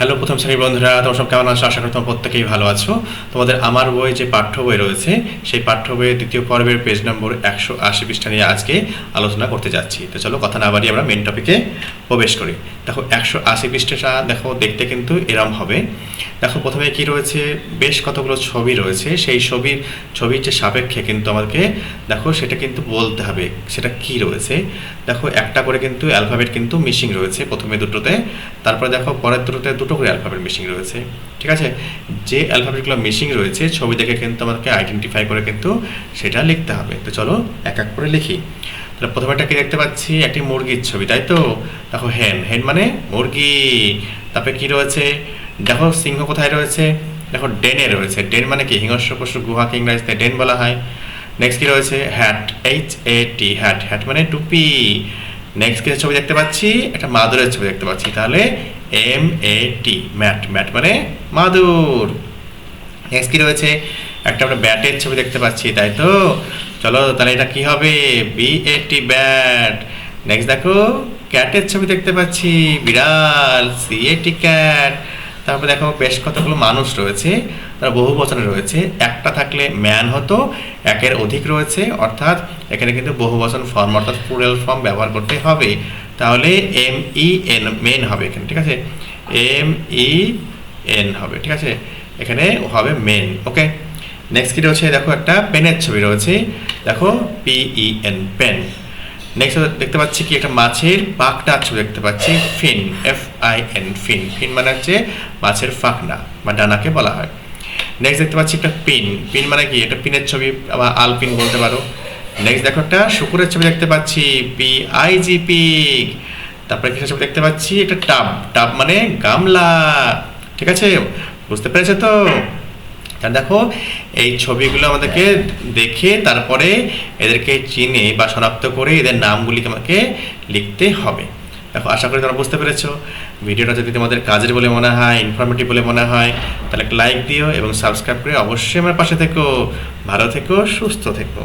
Hello, প্রথম শ্রেণির বন্ধুরা, তোমরা সব কেমন আছো? আশা করি তোমরা প্রত্যেকেই ভালো আছো। তোমাদের আমার বই যে পাঠ্য বই রয়েছে, সেই পাঠ্য বইয়ের দ্বিতীয় পর্বের পেজ নম্বর একশো আশি পৃষ্ঠা নিয়ে আজকে আলোচনা করতে যাচ্ছি। তো চলো, কথা না বাড়িয়ে আমরা মেন টপিকে প্রবেশ করি। দেখো, একশো আশি পৃষ্ঠাটা দেখো, দেখতে কিন্তু এরম হবে। দেখো, প্রথমে কি রয়েছে? বেশ কতগুলো ছবি রয়েছে। সেই ছবির ছবির যে সাপেক্ষে কিন্তু আমাদেরকে, দেখো, সেটা কিন্তু বলতে হবে সেটা কি রয়েছে। দেখো, একটা করে কিন্তু অ্যালফাবেট কিন্তু মিসিং রয়েছে প্রথমে দুটোতে। তারপরে দেখো, পরের দুটোতে দুটো করে অ্যালফাবেট মিসিং রয়েছে, ঠিক আছে? যে অ্যালফাবেটগুলো মিসিং রয়েছে, ছবি দেখে কিন্তু আমাদেরকে আইডেন্টিফাই করে কিন্তু সেটা লিখতে হবে। তো চলো এক এক করে লিখি। তাহলে প্রথমেটা কি দেখতে পাচ্ছি? একটি মুরগির ছবি, তাই তো? দেখো হেন হেন মানে মুরগি। তারপরে কি রয়েছে? দেখো সিংহ কোথায় রয়েছে? দেখো ডেনে রয়েছে। ডেন মানে কি? হিংস্র পশু, গুহাকে ইংরেজিতে ডেন বলা হয়। নেক্সট কি রয়েছে? Hat H A T hat hat মানে টুপি। নেক্সট কিসের ছবি দেখতে পাচ্ছি? একটা মাদুরের ছবি দেখতে পাচ্ছি। তাহলে M A T mat. Mat মানে মাদুর। নেক্সট কি রয়েছে? একটা আমরা ব্যাটের ছবি দেখতে পাচ্ছি, তাই তো? চলো, তাহলে এটা কি হবে? B A T bat. Next দেখো, ক্যাটের ছবি দেখতে পাচ্ছি। বিড়াল সি এ টি ক্যাট তারপর দেখো বেশ কতগুলো মানুষ রয়েছে, তারা বহু বচনে রয়েছে। একটা থাকলে ম্যান হতো, একের অধিক রয়েছে, অর্থাৎ এখানে কিন্তু বহু বচন ফর্ম অর্থাৎ প্লুরাল ফর্ম ব্যবহার করতে হবে। তাহলে এম ই এন মেন হবে এখানে, ঠিক আছে? এম ই এন হবে, ঠিক আছে? এখানে হবে মেন ওকে নেক্সট কি রয়েছে? দেখো একটা পেনের ছবি রয়েছে। দেখো পিই এন পেন নেক্সট দেখতে পাচ্ছি কি? একটা মাছের পাখনা ছবি দেখতে পাচ্ছি। Fin F I N fin. Fin মানে হচ্ছে মাছের ফাঁকনা বা ডানাকে বলা হয়। নেক্সট দেখতে পাচ্ছি একটা পিন। পিন মানে কি? একটা পিনের ছবি আবার আলপিন বলতে পারো। নেক্সট দেখো একটা শুকুরের ছবি দেখতে পাচ্ছি। পি আই জি পিক তারপরে কিসের ছবি দেখতে পাচ্ছি, একটা টাব। টাব মানে গামলা। ঠিক আছে? বুঝতে পেরেছ তো? তা দেখো, এই ছবিগুলো আমাদেরকে দেখে তারপরে এদেরকে চিনে বা শনাক্ত করে এদের নামগুলি তোমাকে লিখতে হবে। দেখো, আশা করি তোমরা বুঝতে পেরেছ। ভিডিওটা যদি তোমাদের কাজের বলে মনে হয় ইনফরমেটিভ বলে মনে হয়, তাহলে লাইক দিও এবং সাবস্ক্রাইব করে অবশ্যই আমার পাশে থেকো। ভালো থেকো, সুস্থ থেকো।